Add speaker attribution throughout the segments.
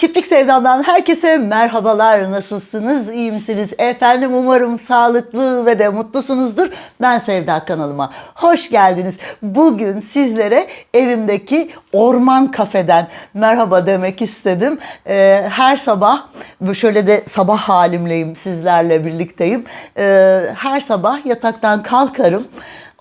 Speaker 1: Çiftlik Sevdam'dan herkese merhabalar. Nasılsınız? İyi misiniz? Efendim umarım sağlıklı ve de mutlusunuzdur. Ben Sevda kanalıma hoş geldiniz. Bugün sizlere evimdeki orman kafeden merhaba demek istedim. Ee, her sabah şöyle de sabah halimleyim sizlerle birlikteyim. Ee, her sabah yataktan kalkarım.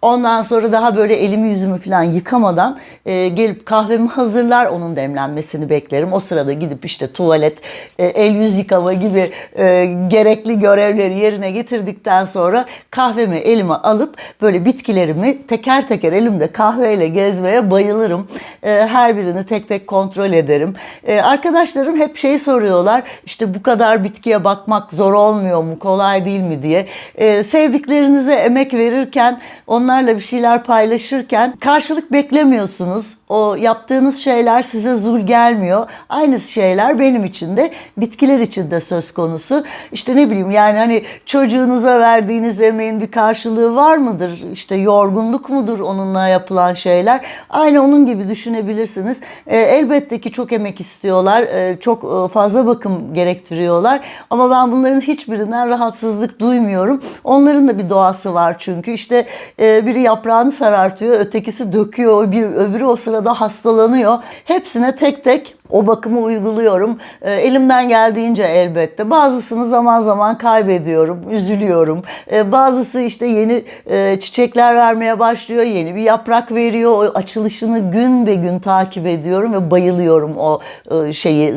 Speaker 1: Ondan sonra daha böyle elimi yüzümü falan yıkamadan e, gelip kahvemi hazırlar. Onun demlenmesini beklerim. O sırada gidip işte tuvalet, e, el yüz yıkama gibi e, gerekli görevleri yerine getirdikten sonra kahvemi elime alıp böyle bitkilerimi teker teker elimde kahveyle gezmeye bayılırım. E, her birini tek tek kontrol ederim. E, arkadaşlarım hep şey soruyorlar. İşte bu kadar bitkiye bakmak zor olmuyor mu, kolay değil mi diye. E, sevdiklerinize emek verirken onlarla bir şeyler paylaşırken karşılık beklemiyorsunuz. O yaptığınız şeyler size zul gelmiyor. Aynı şeyler benim için de bitkiler için de söz konusu. İşte ne bileyim yani hani çocuğunuza verdiğiniz emeğin bir karşılığı var mıdır? İşte yorgunluk mudur onunla yapılan şeyler? Aynı onun gibi düşünebilirsiniz. E, elbette ki çok emek istiyorlar. E, çok e, fazla bakım gerektiriyorlar. Ama ben bunların hiçbirinden rahatsızlık duymuyorum. Onların da bir doğası var çünkü. İşte e, biri yaprağını sarartıyor, ötekisi döküyor, bir öbürü o sırada hastalanıyor. Hepsine tek tek o bakımı uyguluyorum. E, elimden geldiğince elbette. Bazısını zaman zaman kaybediyorum, üzülüyorum. E, bazısı işte yeni e, çiçekler vermeye başlıyor, yeni bir yaprak veriyor. O açılışını gün be gün takip ediyorum ve bayılıyorum o e, şeyi e,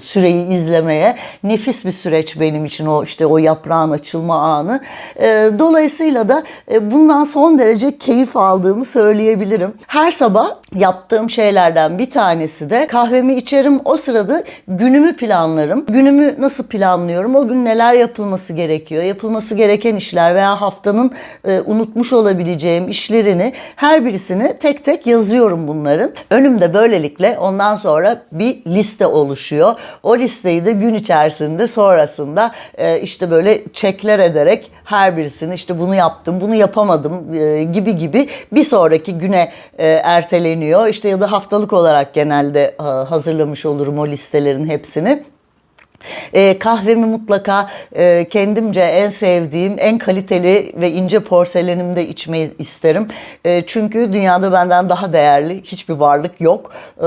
Speaker 1: süreyi izlemeye. Nefis bir süreç benim için o işte o yaprağın açılma anı. E, dolayısıyla da e, bundan son derece keyif aldığımı söyleyebilirim. Her sabah yaptığım şeylerden bir tanesi de kahvemi içerim. O sırada günümü planlarım. Günümü nasıl planlıyorum? O gün neler yapılması gerekiyor? Yapılması gereken işler veya haftanın e, unutmuş olabileceğim işlerini her birisini tek tek yazıyorum bunların. Önümde böylelikle ondan sonra bir liste oluşuyor. O listeyi de gün içerisinde sonrasında e, işte böyle çekler ederek her birisini işte bunu yaptım, bunu yapamadım e, gibi gibi bir sonraki güne e, erteleniyor. İşte ya da haftalık olarak genelde e, hazırlamış olurum o listelerin hepsini. E, kahvemi mutlaka e, kendimce en sevdiğim, en kaliteli ve ince porselenimde içmeyi isterim. E, çünkü dünyada benden daha değerli hiçbir varlık yok. E,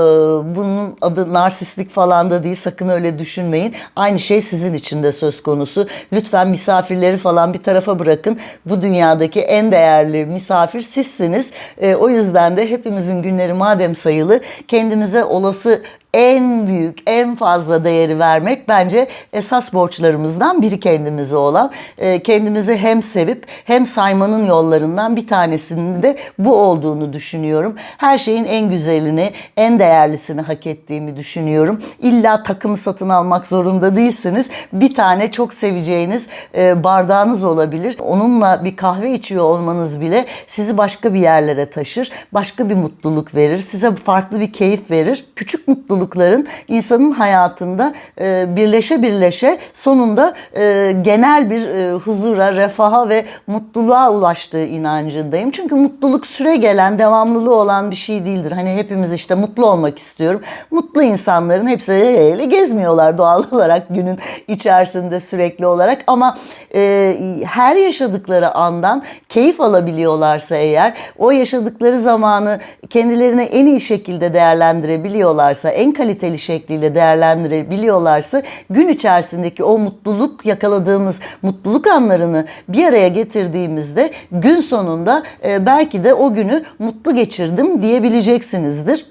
Speaker 1: bunun adı narsistlik falan da değil, sakın öyle düşünmeyin. Aynı şey sizin için de söz konusu. Lütfen misafirleri falan bir tarafa bırakın. Bu dünyadaki en değerli misafir sizsiniz. E, o yüzden de hepimizin günleri madem sayılı, kendimize olası en büyük, en fazla değeri vermek bence esas borçlarımızdan biri kendimize olan. E, Kendimizi hem sevip hem saymanın yollarından bir tanesinin de bu olduğunu düşünüyorum. Her şeyin en güzelini, en değerlisini hak ettiğimi düşünüyorum. İlla takımı satın almak zorunda değilsiniz. Bir tane çok seveceğiniz e, bardağınız olabilir. Onunla bir kahve içiyor olmanız bile sizi başka bir yerlere taşır. Başka bir mutluluk verir. Size farklı bir keyif verir. Küçük mutluluk mutlulukların insanın hayatında e, birleşe birleşe sonunda e, genel bir e, huzura, refaha ve mutluluğa ulaştığı inancındayım. Çünkü mutluluk süre gelen, devamlılığı olan bir şey değildir. Hani hepimiz işte mutlu olmak istiyorum. Mutlu insanların hepsi öyle gezmiyorlar doğal olarak günün içerisinde sürekli olarak ama e, her yaşadıkları andan keyif alabiliyorlarsa eğer o yaşadıkları zamanı kendilerine en iyi şekilde değerlendirebiliyorlarsa, en kaliteli şekliyle değerlendirebiliyorlarsa gün içerisindeki o mutluluk yakaladığımız mutluluk anlarını bir araya getirdiğimizde gün sonunda e, belki de o günü mutlu geçirdim diyebileceksinizdir.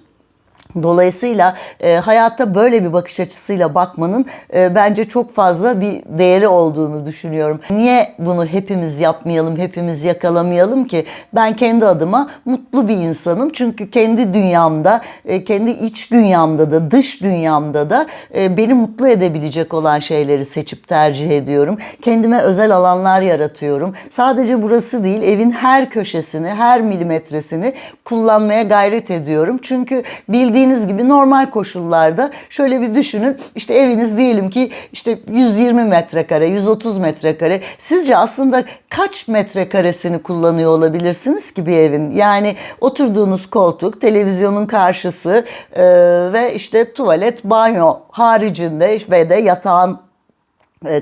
Speaker 1: Dolayısıyla e, hayatta böyle bir bakış açısıyla bakmanın e, bence çok fazla bir değeri olduğunu düşünüyorum. Niye bunu hepimiz yapmayalım, hepimiz yakalamayalım ki? Ben kendi adıma mutlu bir insanım. Çünkü kendi dünyamda, e, kendi iç dünyamda da, dış dünyamda da e, beni mutlu edebilecek olan şeyleri seçip tercih ediyorum. Kendime özel alanlar yaratıyorum. Sadece burası değil, evin her köşesini, her milimetresini kullanmaya gayret ediyorum. Çünkü bildiğim dediğiniz gibi normal koşullarda şöyle bir düşünün. İşte eviniz diyelim ki işte 120 metrekare, 130 metrekare. Sizce aslında kaç metrekaresini kullanıyor olabilirsiniz ki bir evin? Yani oturduğunuz koltuk, televizyonun karşısı e, ve işte tuvalet, banyo haricinde ve de yatağın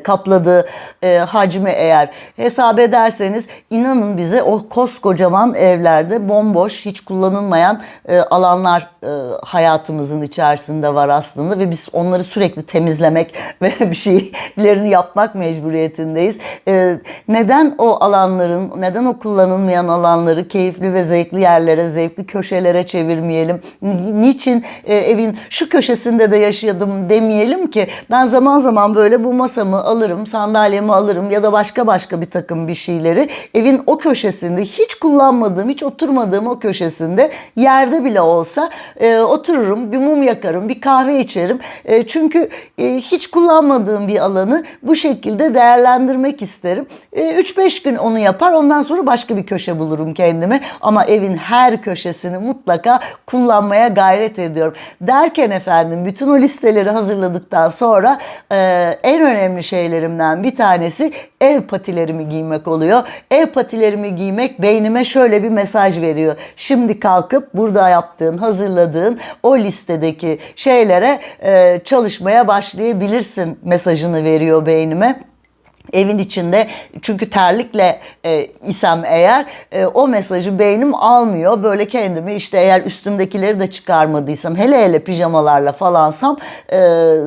Speaker 1: kapladığı e, hacmi eğer hesap ederseniz inanın bize o koskocaman evlerde bomboş hiç kullanılmayan e, alanlar e, hayatımızın içerisinde var aslında ve biz onları sürekli temizlemek ve bir şeylerini yapmak mecburiyetindeyiz. E, neden o alanların neden o kullanılmayan alanları keyifli ve zevkli yerlere zevkli köşelere çevirmeyelim? Ni- Niçin e, evin şu köşesinde de yaşadım demeyelim ki ben zaman zaman böyle bu masamı alırım, sandalyemi alırım ya da başka başka bir takım bir şeyleri evin o köşesinde hiç kullanmadığım, hiç oturmadığım o köşesinde yerde bile olsa e, otururum, bir mum yakarım, bir kahve içerim. E, çünkü e, hiç kullanmadığım bir alanı bu şekilde değerlendirmek isterim. E, 3-5 gün onu yapar, ondan sonra başka bir köşe bulurum kendime. Ama evin her köşesini mutlaka kullanmaya gayret ediyorum. Derken efendim bütün o listeleri hazırladıktan sonra e, en önemli şeylerimden bir tanesi ev patilerimi giymek oluyor. Ev patilerimi giymek beynime şöyle bir mesaj veriyor. Şimdi kalkıp burada yaptığın, hazırladığın o listedeki şeylere e, çalışmaya başlayabilirsin mesajını veriyor beynime evin içinde çünkü terlikle e, isem eğer e, o mesajı beynim almıyor. Böyle kendimi işte eğer üstümdekileri de çıkarmadıysam hele hele pijamalarla falansam e,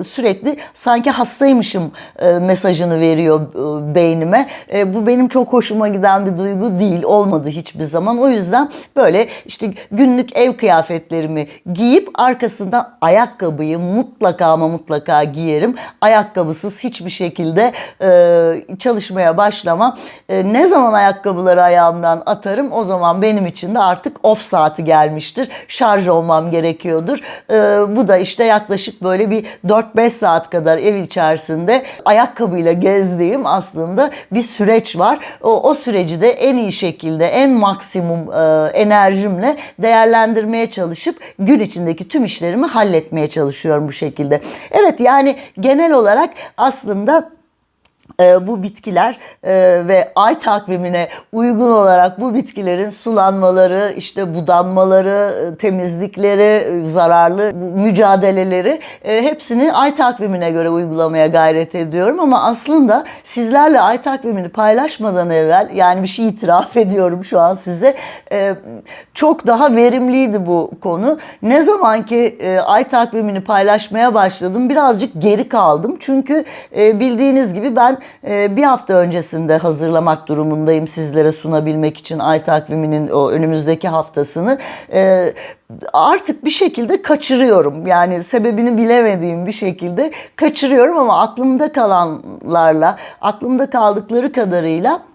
Speaker 1: sürekli sanki hastaymışım e, mesajını veriyor e, beynime. E, bu benim çok hoşuma giden bir duygu değil. Olmadı hiçbir zaman. O yüzden böyle işte günlük ev kıyafetlerimi giyip arkasından ayakkabıyı mutlaka ama mutlaka giyerim. Ayakkabısız hiçbir şekilde e, çalışmaya başlamam. E, ne zaman ayakkabıları ayağımdan atarım o zaman benim için de artık off saati gelmiştir. Şarj olmam gerekiyordur. E, bu da işte yaklaşık böyle bir 4-5 saat kadar ev içerisinde ayakkabıyla gezdiğim aslında bir süreç var. O, o süreci de en iyi şekilde en maksimum e, enerjimle değerlendirmeye çalışıp gün içindeki tüm işlerimi halletmeye çalışıyorum bu şekilde. Evet yani genel olarak aslında e, bu bitkiler e, ve ay takvimine uygun olarak bu bitkilerin sulanmaları, işte budanmaları, e, temizlikleri, e, zararlı mücadeleleri hepsini ay takvimine göre uygulamaya gayret ediyorum. Ama aslında sizlerle ay takvimini paylaşmadan evvel yani bir şey itiraf ediyorum şu an size çok daha verimliydi bu konu. Ne zaman ki ay takvimini paylaşmaya başladım birazcık geri kaldım. Çünkü bildiğiniz gibi ben e, bir hafta öncesinde hazırlamak durumundayım sizlere sunabilmek için ay takviminin o önümüzdeki haftasını. E, artık bir şekilde kaçırıyorum. Yani sebebini bilemediğim bir şekilde kaçırıyorum ama aklımda kalanlarla, aklımda kaldıkları kadarıyla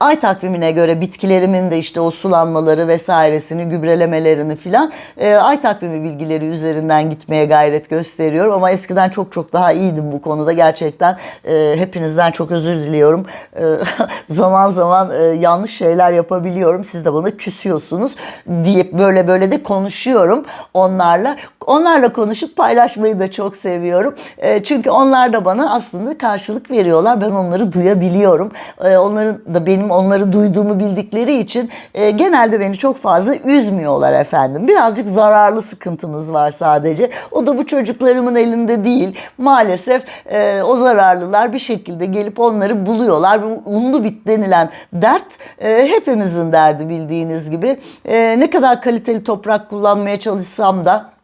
Speaker 1: ay takvimine göre bitkilerimin de işte o sulanmaları vesairesini, gübrelemelerini filan e, ay takvimi bilgileri üzerinden gitmeye gayret gösteriyorum. Ama eskiden çok çok daha iyiydim bu konuda. Gerçekten e, hepinizden çok özür diliyorum. E, zaman zaman e, yanlış şeyler yapabiliyorum. Siz de bana küsüyorsunuz deyip böyle böyle de konuşuyorum onlarla. Onlarla konuşup paylaşmayı da çok seviyorum. E, çünkü onlar da bana aslında karşılık veriyorlar. Ben onları duyabiliyorum. E, onların da benim onları duyduğumu bildikleri için e, genelde beni çok fazla üzmüyorlar efendim. Birazcık zararlı sıkıntımız var sadece. O da bu çocuklarımın elinde değil. Maalesef e, o zararlılar bir şekilde gelip onları buluyorlar. Bu unlu bit denilen dert e, hepimizin derdi bildiğiniz gibi. E, ne kadar kaliteli toprak kullanmaya çalışsam da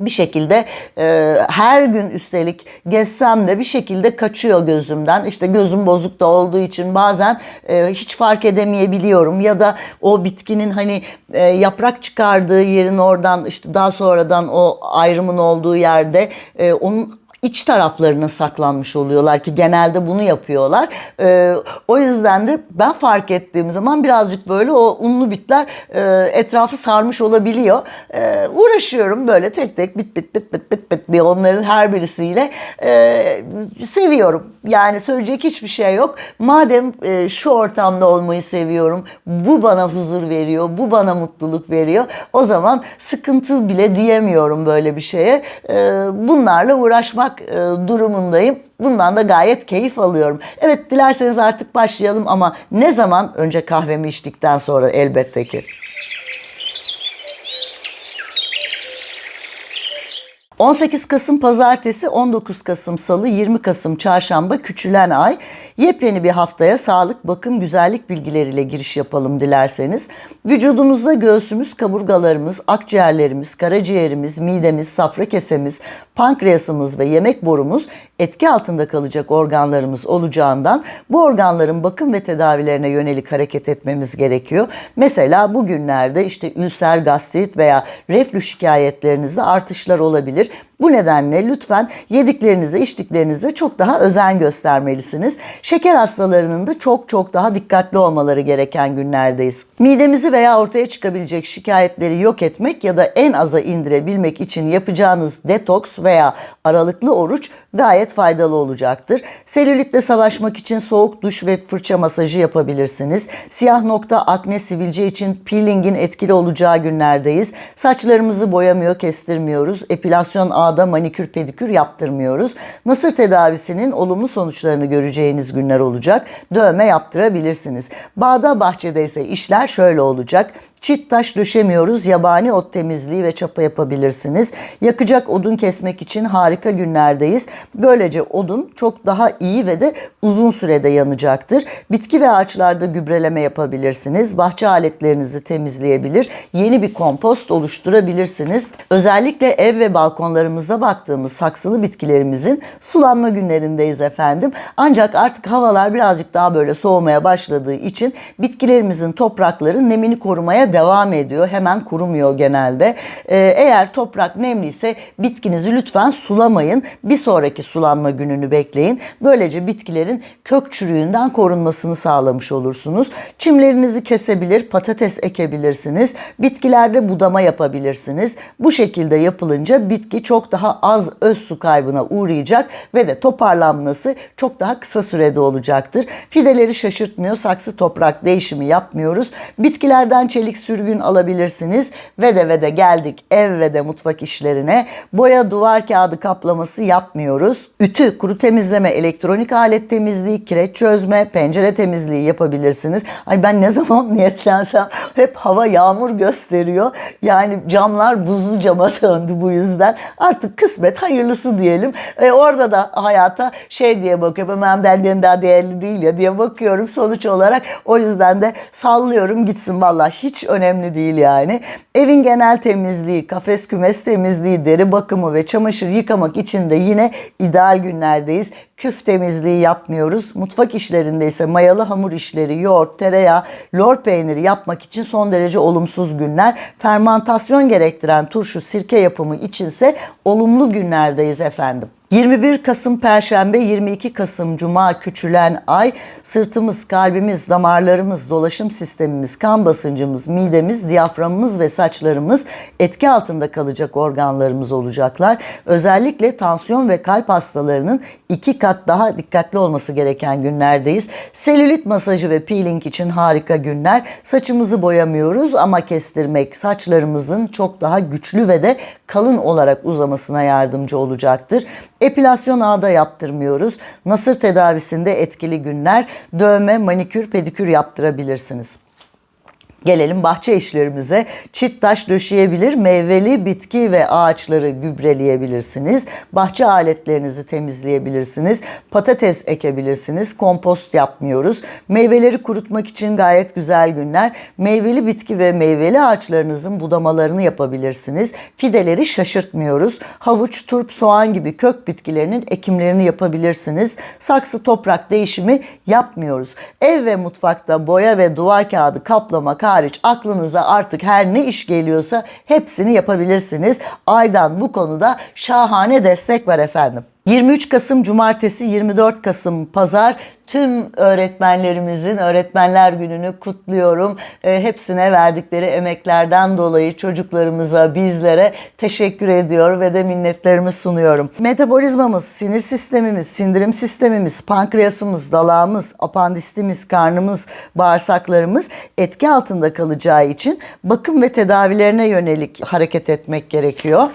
Speaker 1: bir şekilde e, her gün üstelik gezsem de bir şekilde kaçıyor gözümden. İşte gözüm bozuk da olduğu için bazen e, hiç fark edemeyebiliyorum ya da o bitkinin hani e, yaprak çıkardığı yerin oradan işte daha sonradan o ayrımın olduğu yerde e, onun iç taraflarına saklanmış oluyorlar ki genelde bunu yapıyorlar. Ee, o yüzden de ben fark ettiğim zaman birazcık böyle o unlu bitler e, etrafı sarmış olabiliyor. Ee, uğraşıyorum böyle tek tek bit bit bit bit bit bit diye onların her birisiyle e, seviyorum. Yani söyleyecek hiçbir şey yok. Madem e, şu ortamda olmayı seviyorum, bu bana huzur veriyor, bu bana mutluluk veriyor. O zaman sıkıntı bile diyemiyorum böyle bir şeye. E, bunlarla uğraşmak e, durumundayım. Bundan da gayet keyif alıyorum. Evet dilerseniz artık başlayalım ama ne zaman? Önce kahvemi içtikten sonra elbette ki. 18 Kasım Pazartesi, 19 Kasım Salı, 20 Kasım Çarşamba küçülen ay. Yepyeni bir haftaya sağlık, bakım, güzellik bilgileriyle giriş yapalım dilerseniz. Vücudumuzda göğsümüz, kaburgalarımız, akciğerlerimiz, karaciğerimiz, midemiz, safra kesemiz, pankreasımız ve yemek borumuz etki altında kalacak organlarımız olacağından bu organların bakım ve tedavilerine yönelik hareket etmemiz gerekiyor. Mesela bugünlerde işte ülser gastrit veya reflü şikayetlerinizde artışlar olabilir. Bu nedenle lütfen yediklerinize, içtiklerinize çok daha özen göstermelisiniz. Şeker hastalarının da çok çok daha dikkatli olmaları gereken günlerdeyiz. Midemizi veya ortaya çıkabilecek şikayetleri yok etmek ya da en aza indirebilmek için yapacağınız detoks veya aralıklı oruç gayet faydalı olacaktır. Selülitle savaşmak için soğuk duş ve fırça masajı yapabilirsiniz. Siyah nokta, akne, sivilce için peelingin etkili olacağı günlerdeyiz. Saçlarımızı boyamıyor, kestirmiyoruz. Epilasyon ağda manikür pedikür yaptırmıyoruz. Nasır tedavisinin olumlu sonuçlarını göreceğiniz günler olacak. Dövme yaptırabilirsiniz. Bağda bahçede ise işler şöyle olacak. Çit taş döşemiyoruz. Yabani ot temizliği ve çapa yapabilirsiniz. Yakacak odun kesmek için harika günlerdeyiz. Böylece odun çok daha iyi ve de uzun sürede yanacaktır. Bitki ve ağaçlarda gübreleme yapabilirsiniz. Bahçe aletlerinizi temizleyebilir. Yeni bir kompost oluşturabilirsiniz. Özellikle ev ve balkonlarımızda baktığımız saksılı bitkilerimizin sulanma günlerindeyiz efendim. Ancak artık havalar birazcık daha böyle soğumaya başladığı için bitkilerimizin toprakları nemini korumaya devam ediyor. Hemen kurumuyor genelde. Ee, eğer toprak nemliyse bitkinizi lütfen sulamayın. Bir sonraki sulanma gününü bekleyin. Böylece bitkilerin kök çürüğünden korunmasını sağlamış olursunuz. Çimlerinizi kesebilir, patates ekebilirsiniz. Bitkilerde budama yapabilirsiniz. Bu şekilde yapılınca bitki çok daha az öz su kaybına uğrayacak ve de toparlanması çok daha kısa sürede olacaktır. Fideleri şaşırtmıyor, saksı toprak değişimi yapmıyoruz. Bitkilerden çelik sürgün alabilirsiniz ve de ve de geldik ev ve de mutfak işlerine. Boya duvar kağıdı kaplaması yapmıyoruz. Ütü, kuru temizleme, elektronik alet temizliği, kireç çözme, pencere temizliği yapabilirsiniz. Ay ben ne zaman niyetlensem hep hava yağmur gösteriyor. Yani camlar buzlu cama döndü bu yüzden. Artık kısmet hayırlısı diyelim. E, orada da hayata şey diye bakıyorum. Hemen benden daha değerli değil ya diye bakıyorum sonuç olarak. O yüzden de sallıyorum gitsin valla hiç önemli değil yani. Evin genel temizliği, kafes kümes temizliği, deri bakımı ve çamaşır yıkamak için de yine ideal günlerdeyiz. Küf temizliği yapmıyoruz. Mutfak işlerinde ise mayalı hamur işleri, yoğurt, tereyağı, lor peyniri yapmak için son derece olumsuz günler. Fermantasyon gerektiren turşu, sirke yapımı içinse olumlu günlerdeyiz efendim. 21 Kasım Perşembe, 22 Kasım Cuma küçülen ay sırtımız, kalbimiz, damarlarımız, dolaşım sistemimiz, kan basıncımız, midemiz, diyaframımız ve saçlarımız etki altında kalacak organlarımız olacaklar. Özellikle tansiyon ve kalp hastalarının iki kat daha dikkatli olması gereken günlerdeyiz. Selülit masajı ve peeling için harika günler. Saçımızı boyamıyoruz ama kestirmek saçlarımızın çok daha güçlü ve de kalın olarak uzamasına yardımcı olacaktır. Epilasyon ağda yaptırmıyoruz. Nasır tedavisinde etkili günler. Dövme, manikür, pedikür yaptırabilirsiniz. Gelelim bahçe işlerimize. Çit taş döşeyebilir, meyveli bitki ve ağaçları gübreleyebilirsiniz. Bahçe aletlerinizi temizleyebilirsiniz. Patates ekebilirsiniz. Kompost yapmıyoruz. Meyveleri kurutmak için gayet güzel günler. Meyveli bitki ve meyveli ağaçlarınızın budamalarını yapabilirsiniz. Fideleri şaşırtmıyoruz. Havuç, turp, soğan gibi kök bitkilerinin ekimlerini yapabilirsiniz. Saksı toprak değişimi yapmıyoruz. Ev ve mutfakta boya ve duvar kağıdı kaplamak hariç aklınıza artık her ne iş geliyorsa hepsini yapabilirsiniz. Aydan bu konuda şahane destek var efendim. 23 Kasım Cumartesi, 24 Kasım Pazar tüm öğretmenlerimizin Öğretmenler Günü'nü kutluyorum. E, hepsine verdikleri emeklerden dolayı çocuklarımıza, bizlere teşekkür ediyor ve de minnetlerimi sunuyorum. Metabolizmamız, sinir sistemimiz, sindirim sistemimiz, pankreasımız, dalağımız, apandistimiz, karnımız, bağırsaklarımız etki altında kalacağı için bakım ve tedavilerine yönelik hareket etmek gerekiyor.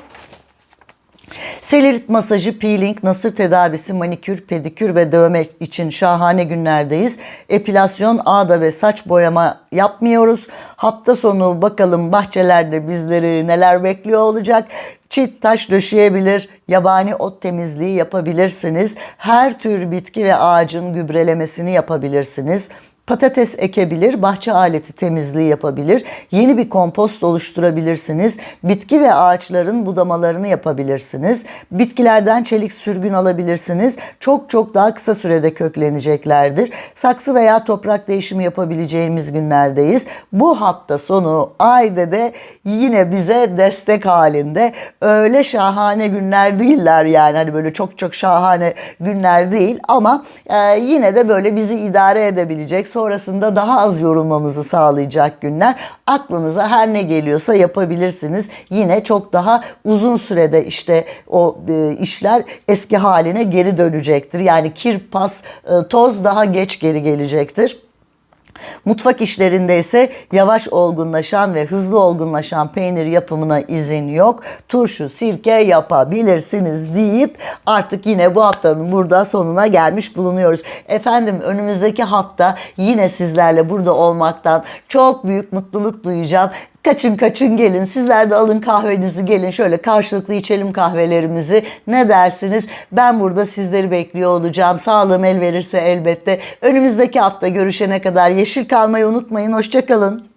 Speaker 1: Selirit masajı, peeling, nasır tedavisi, manikür, pedikür ve dövme için şahane günlerdeyiz. Epilasyon, ağda ve saç boyama yapmıyoruz. Hafta sonu bakalım bahçelerde bizleri neler bekliyor olacak. Çit taş döşeyebilir, yabani ot temizliği yapabilirsiniz. Her tür bitki ve ağacın gübrelemesini yapabilirsiniz. Patates ekebilir, bahçe aleti temizliği yapabilir, yeni bir kompost oluşturabilirsiniz, bitki ve ağaçların budamalarını yapabilirsiniz, bitkilerden çelik sürgün alabilirsiniz, çok çok daha kısa sürede kökleneceklerdir. Saksı veya toprak değişimi yapabileceğimiz günlerdeyiz. Bu hafta sonu Ayda de yine bize destek halinde öyle şahane günler değiller yani hani böyle çok çok şahane günler değil ama e, yine de böyle bizi idare edebilecek sonrasında daha az yorulmamızı sağlayacak günler. Aklınıza her ne geliyorsa yapabilirsiniz. Yine çok daha uzun sürede işte o e, işler eski haline geri dönecektir. Yani kir, pas, e, toz daha geç geri gelecektir. Mutfak işlerinde ise yavaş olgunlaşan ve hızlı olgunlaşan peynir yapımına izin yok. Turşu, sirke yapabilirsiniz deyip artık yine bu haftanın burada sonuna gelmiş bulunuyoruz. Efendim önümüzdeki hafta yine sizlerle burada olmaktan çok büyük mutluluk duyacağım. Kaçın kaçın gelin. Sizler de alın kahvenizi gelin. Şöyle karşılıklı içelim kahvelerimizi. Ne dersiniz? Ben burada sizleri bekliyor olacağım. Sağlığım el verirse elbette. Önümüzdeki hafta görüşene kadar yeşil kalmayı unutmayın. Hoşçakalın.